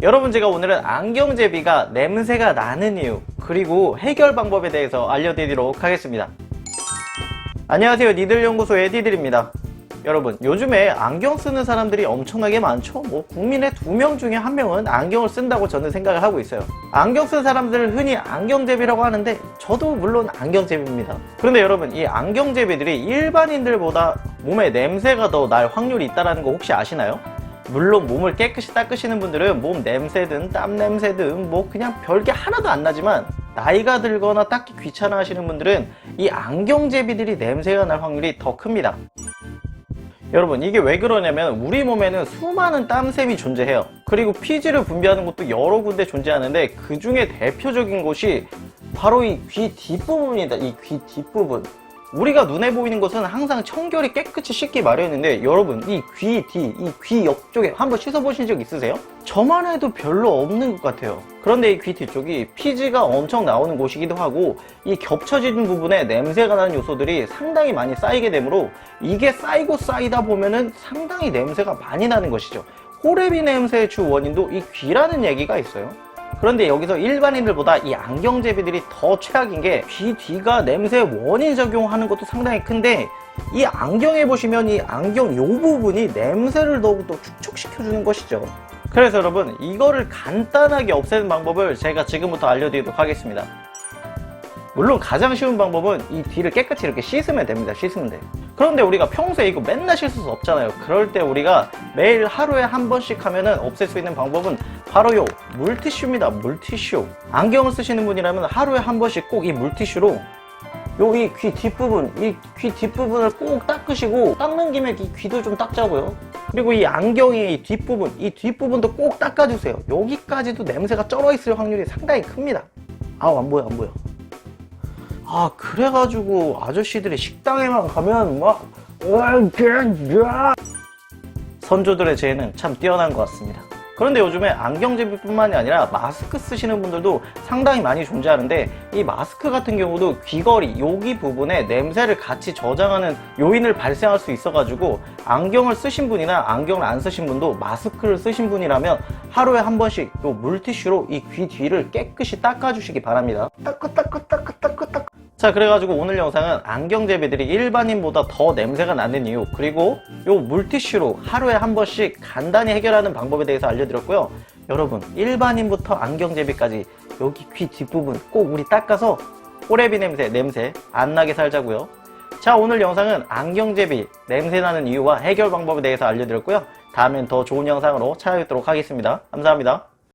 여러분 제가 오늘은 안경제비가 냄새가 나는 이유 그리고 해결 방법에 대해서 알려드리도록 하겠습니다. 안녕하세요. 니들연구소의 니들입니다. 여러분 요즘에 안경 쓰는 사람들이 엄청나게 많죠? 뭐 국민의 두 명 중에 한 명은 안경을 쓴다고 저는 생각을 하고 있어요. 안경 쓴 사람들을 흔히 안경제비라고 하는데 저도 물론 안경제비입니다. 그런데 여러분 이 안경제비들이 일반인들보다 몸에 냄새가 더 날 확률이 있다는 거 혹시 아시나요? 물론 몸을 깨끗이 닦으시는 분들은 몸 냄새든 땀 냄새든 뭐 그냥 별게 하나도 안 나지만 나이가 들거나 닦기 귀찮아 하시는 분들은 이 안경제비들이 냄새가 날 확률이 더 큽니다. 여러분 이게 왜 그러냐면 우리 몸에는 수많은 땀샘이 존재해요. 그리고 피지를 분비하는 곳도 여러 군데 존재하는데 그 중에 대표적인 곳이 바로 이 귀 뒷부분이다. 이 귀 뒷부분. 우리가 눈에 보이는 것은 항상 청결이 깨끗이 씻기 마련인데 여러분 이 귀 뒤, 이 귀 옆쪽에 한번 씻어보신 적 있으세요? 저만 해도 별로 없는 것 같아요. 그런데 이 귀 뒤쪽이 피지가 엄청 나오는 곳이기도 하고 이 겹쳐지는 부분에 냄새가 나는 요소들이 상당히 많이 쌓이게 되므로 이게 쌓이고 쌓이다 보면은 상당히 냄새가 많이 나는 것이죠. 호레비 냄새의 주 원인도 이 귀라는 얘기가 있어요. 그런데 여기서 일반인들보다 이 안경 제비들이 더 최악인 게 귀 뒤가 냄새 원인 작용하는 것도 상당히 큰데 이 안경에 보시면 이 안경 요 부분이 냄새를 더욱더 축적시켜 주는 것이죠. 그래서 여러분 이거를 간단하게 없애는 방법을 제가 지금부터 알려드리도록 하겠습니다. 물론 가장 쉬운 방법은 이 뒤를 깨끗이 이렇게 씻으면 됩니다. 씻으면 돼요. 그런데 우리가 평소에 이거 맨날 씻을 수 없잖아요. 그럴 때 우리가 매일 하루에 한 번씩 하면은 없앨 수 있는 방법은 바로 요 물티슈입니다. 물티슈. 안경을 쓰시는 분이라면 하루에 한 번씩 꼭 이 물티슈로 여기 귀 뒷부분, 이 귀 뒷부분을 꼭 닦으시고 닦는 김에 이 귀도 좀 닦자고요. 그리고 이 안경의 이 뒷부분, 이 뒷부분도 꼭 닦아주세요. 여기까지도 냄새가 쩔어 있을 확률이 상당히 큽니다. 아우 안 보여 안 보여. 아 그래가지고 아저씨들이 식당에만 가면 막 선조들의 재능은 참 뛰어난 것 같습니다. 그런데 요즘에 안경 제비뿐만이 아니라 마스크 쓰시는 분들도 상당히 많이 존재하는데 이 마스크 같은 경우도 귀걸이 여기 부분에 냄새를 같이 저장하는 요인을 발생할 수 있어가지고 안경을 쓰신 분이나 안경을 안 쓰신 분도 마스크를 쓰신 분이라면 하루에 한 번씩 요 물티슈로 이 귀 뒤를 깨끗이 닦아주시기 바랍니다. 닦고 닦고 닦고 자 그래가지고 오늘 영상은 안경 제비들이 일반인보다 더 냄새가 나는 이유 그리고 요 물티슈로 하루에 한 번씩 간단히 해결하는 방법에 대해서 알려드렸고요. 여러분 일반인부터 안경 제비까지 여기 귀 뒷부분 꼭 우리 닦아서 호레비 냄새 냄새 안 나게 살자고요. 자 오늘 영상은 안경 제비 냄새 나는 이유와 해결 방법에 대해서 알려드렸고요. 다음엔 더 좋은 영상으로 찾아뵙도록 하겠습니다. 감사합니다